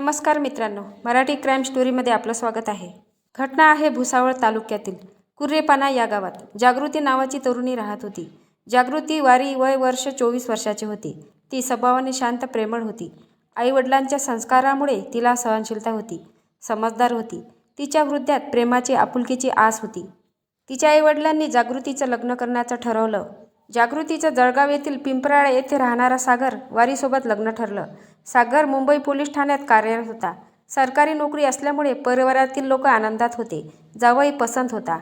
नमस्कार मित्रांनो मराठी क्राईम स्टोरीमध्ये आपलं स्वागत आहे. घटना आहे भुसावळ तालुक्यातील कुर्रेपाना या गावात. जागृती नावाची तरुणी राहत होती. जागृती वारी वय वर्ष चोवीस वर्षाची होती. ती स्वभावाने शांत प्रेमळ होती. आईवडिलांच्या संस्कारामुळे तिला सहनशीलता होती. समजदार होती. तिच्या हृदयात प्रेमाची आपुलकीची आस होती. तिच्या आईवडिलांनी जागृतीचं लग्न करण्याचं ठरवलं. जागृतीचं जळगाव येथील पिंपराळे येथे राहणारा सागर वारीसोबत लग्न ठरलं. सागर मुंबई पोलीस ठाण्यात कार्यरत होता. सरकारी नोकरी असल्यामुळे परिवारातील लोक आनंदात होते. जावई पसंत होता.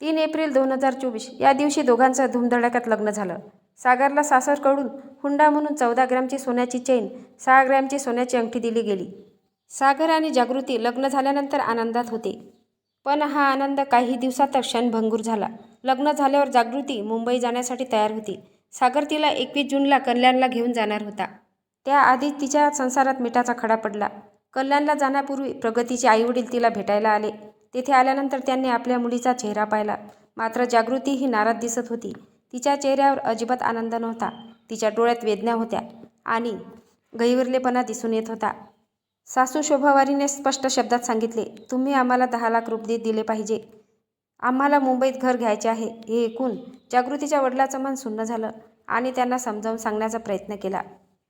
तीन एप्रिल दोन हजार चोवीस या दिवशी दोघांचं धुमधडाक्यात लग्न झालं. सागरला सासरकडून हुंडा म्हणून चौदा ग्रॅमची सोन्याची चेन सहा ग्रॅमची सोन्याची अंगठी दिली गेली. सागर आणि जागृती लग्न झाल्यानंतर आनंदात होते. पण हा आनंद काही दिवसातच क्षणभंगूर झाला. लग्न झाल्यावर जागृती मुंबई जाण्यासाठी तयार होती. सागर तिला एकवीस जूनला कल्याणला घेऊन जाणार होता. त्याआधी तिच्या संसारात मिठाचा खडा पडला. कल्याणला जाण्यापूर्वी प्रगतीचे आईवडील तिला भेटायला आले. तेथे आल्यानंतर त्यांनी आपल्या मुलीचा चेहरा पाहिला. मात्र जागृती ही नाराज दिसत होती. तिच्या चेहऱ्यावर अजिबात आनंद नव्हता. तिच्या डोळ्यात वेदना होत्या आणि गैरलेपणा दिसून येत होता. सासू शोभावारीने स्पष्ट शब्दात सांगितले तुम्ही आम्हाला दहा लाख रुपये दिले पाहिजे. आम्हाला मुंबईत घर घ्यायचे आहे. हे ऐकून जागृतीच्या वडिलाचं मन सुन्न झालं आणि त्यांना समजावून सांगण्याचा प्रयत्न केला.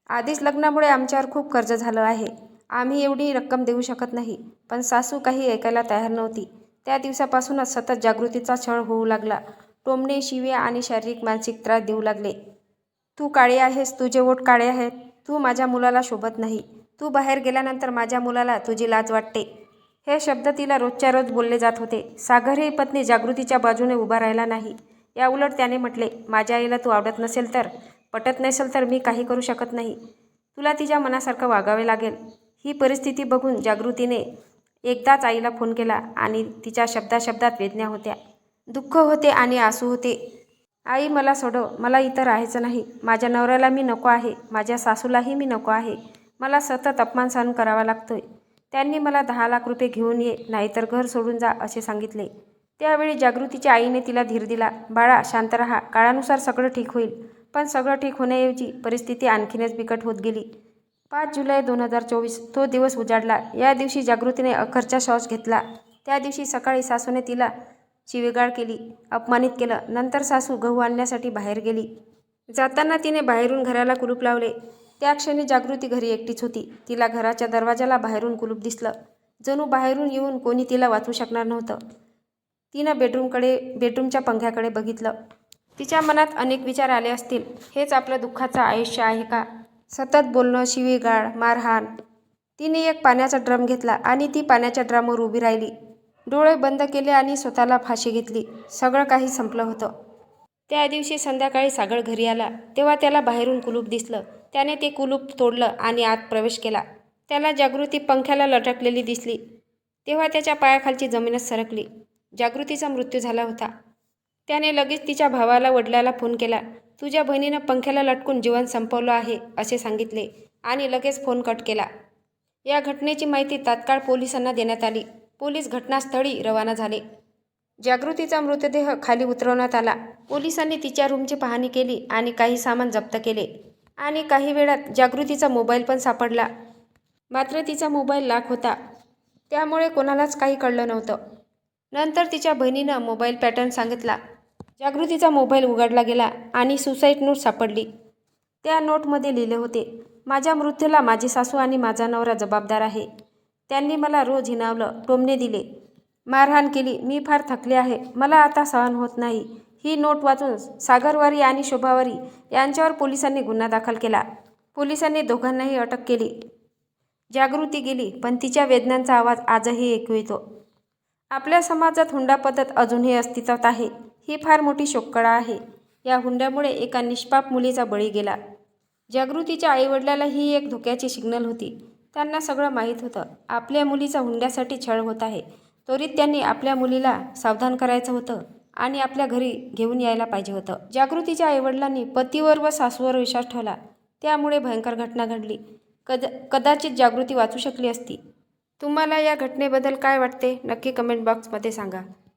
आधीच लग्नामुळे आमच्यावर खूप कर्ज झालं आहे. आम्ही एवढी रक्कम देऊ शकत नाही. पण सासू काही ऐकायला तयार नव्हती. त्या दिवसापासूनच सतत जागृतीचा छळ होऊ लागला. टोमणे शिवे आणि शारीरिक मानसिक त्रास देऊ लागले. तू काळे आहेस तुझे ओठ काळे आहेत. तू माझ्या मुलाला शोभत नाही. तू बाहेर गेल्यानंतर माझ्या मुलाला तुझी लाज वाटते. हे शब्द तिला रोजच्या रोज बोलले जात होते. सागर ही पत्नी जागृतीच्या बाजूने उभा राहिला नाही. याउलट त्याने म्हटले माझ्या आईला तू आवडत नसेल तर. पटत नसेल तर मी काही करू शकत नाही. तुला तिच्या मनासारखं वागावे लागेल. ही परिस्थिती बघून जागृतीने एकदाच आईला फोन केला आणि तिच्या शब्दाशब्दात वेदना होत्या. दुःख होते आणि आसू होते. आई मला सोडव. मला इथं राहायचं नाही. माझ्या नवऱ्याला मी नको आहे. माझ्या सासूलाही मी नको आहे. मला सतत अपमान सहन करावा लागतोय. त्यांनी मला दहा लाख रुपये घेऊन ये नाहीतर घर सोडून जा असे सांगितले. त्यावेळी जागृतीच्या आईने तिला धीर दिला. बाळा शांत रहा. काळानुसार सगळं ठीक होईल. पण सगळं ठीक होण्याऐवजी परिस्थिती आणखीनच बिकट होत गेली. पाच जुलै दोन हजार चोवीस तो दिवस उजाडला. या दिवशी जागृतीने अखरचा श्वास घेतला. त्या दिवशी सकाळी सासूने तिला शिवेगाळ केली अपमानित केलं. नंतर सासू गहू आणण्यासाठी बाहेर गेली. जाताना तिने बाहेरून घराला कुलूप लावले. त्या क्षणी जागृती घरी एकटीच होती. तिला घराच्या दरवाजाला बाहेरून कुलूप दिसलं. जणू बाहेरून येऊन कोणी तिला वाचू शकणार नव्हतं. तिनं बेडरूमकडे बेडरूमच्या पंख्याकडे बघितलं. तिच्या मनात अनेक विचार आले असतील. हेच आपलं दुःखाचं आयुष्य आहे का? सतत बोलणं शिवीगाळ मारहाण. तिने एक पाण्याचा ड्रम घेतला आणि ती पाण्याच्या ड्रमवर उभी राहिली. डोळे बंद केले आणि स्वतःला फाशी घेतली. सगळं काही संपलं होतं. त्या दिवशी संध्याकाळी सागर घरी आला. तेव्हा त्याला बाहेरून कुलूप दिसलं. त्याने ते कुलूप तोडलं आणि आत प्रवेश केला. त्याला जागृती पंख्याला लटकलेली दिसली. तेव्हा त्याच्या पायाखालची जमीनच सरकली. जागृतीचा मृत्यू झाला होता. त्याने लगेच तिच्या भावाला वडिलाला फोन केला. तुझ्या बहिणीनं पंख्याला लटकून जीवन संपवलं आहे असे सांगितले आणि लगेच फोन कट केला. या घटनेची माहिती तात्काळ पोलिसांना देण्यात आली. पोलीस घटनास्थळी रवाना झाले. जागृतीचा मृतदेह खाली उतरवण्यात आला. पोलिसांनी तिच्या रूमची पाहणी केली आणि काही सामान जप्त केले. आणि काही वेळात जागृतीचा मोबाईल पण सापडला. मात्र तिचा मोबाईल लाख होता. त्यामुळे कोणालाच काही कळलं नव्हतं. नंतर तिच्या बहिणीनं मोबाईल पॅटर्न सांगितला. जागृतीचा मोबाईल उघडला गेला आणि सुसाईड नोट सापडली. त्या नोटमध्ये लिहिले होते माझ्या मृत्यूला माझी सासू आणि माझा नवरा जबाबदार आहे. त्यांनी मला रोज हिनावलं टोमणे दिले. मारहाण केली मी फार थकले आहे. मला आता सहन होत नाही. ही नोट वाचून सागरवारी आणि शोभावारी यांच्यावर पोलिसांनी गुन्हा दाखल केला. पोलिसांनी दोघांनाही अटक केली. जागृती गेली पण तिच्या वेदनांचा आवाज आजही ऐकू येतो. आपल्या समाजात हुंडा पद्धत अजूनही अस्तित्वात आहे. ही फार मोठी शोककळा आहे. या हुंड्यामुळे एका निष्पाप मुलीचा बळी गेला. जागृतीच्या आईवडिलाला ही एक धोक्याची सिग्नल होती. त्यांना सगळं माहीत होतं. आपल्या मुलीचा हुंड्यासाठी छळ होत आहे. त्वरित त्यांनी आपल्या मुलीला सावधान करायचं होतं आणि आपल्या घरी घेऊन यायला पाहिजे होतं. जागृतीच्या आईवडिलांनी पतीवर व सासूवर विश्वास ठेवला. त्यामुळे भयंकर घटना घडली. कद कदाचित जागृती वाचू शकली असती. तुम्हाला या घटनेबद्दल काय वाटते? नक्की कमेंट बॉक्समध्ये सांगा.